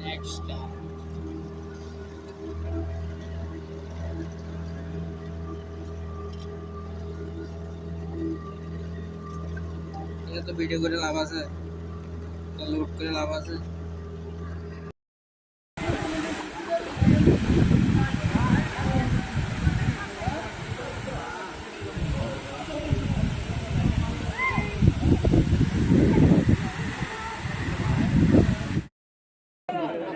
Next time. এটা তো video করে লাভ আছে লোড করে লাভ আছে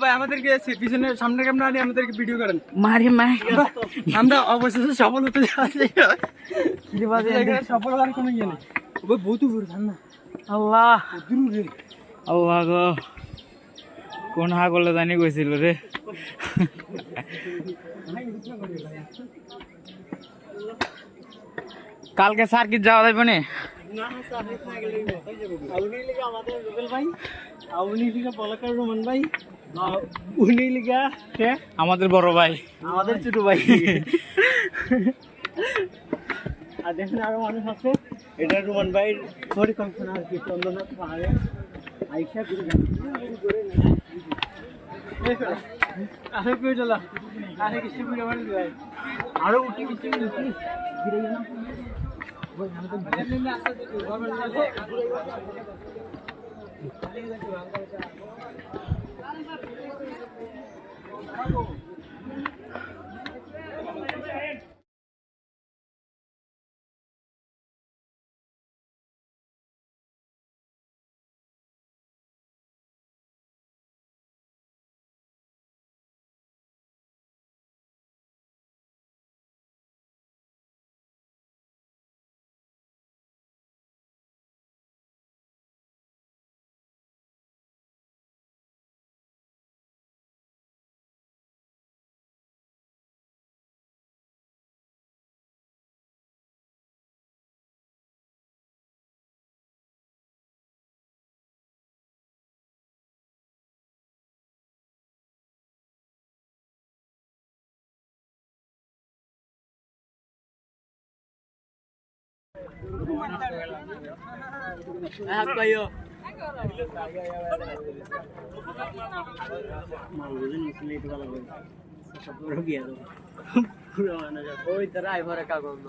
ভাই আমাদেরকে পিছনে সামনে আমাদেরকে ভিডিও করেন মারি মারি আমরা অবশেষে সফল হতে যাচ্ছি সফল কোনো ইয়ে নেই আল্লাহ। আল্লাহ গো। কোন হা করলে জানি কইছিল রে। কালকে স্যার কি যাওয়া যাবে না? আমাদের বড় ভাই। আমাদের ছোট ভাই। আর দেখেন আরও মানুষ আছে। এটা রোমান ভাইয়ের পরিকল্পনা আর কি, চন্দ্রনাথ পাহাড়ে আইসা আরে কই চলা আরে কিছু ঘুরে আমার ভাই আরে উঠি উঠি উঠি ঘুরে গেলাম হাত পাইও ওই তারা আইভারে কাগজ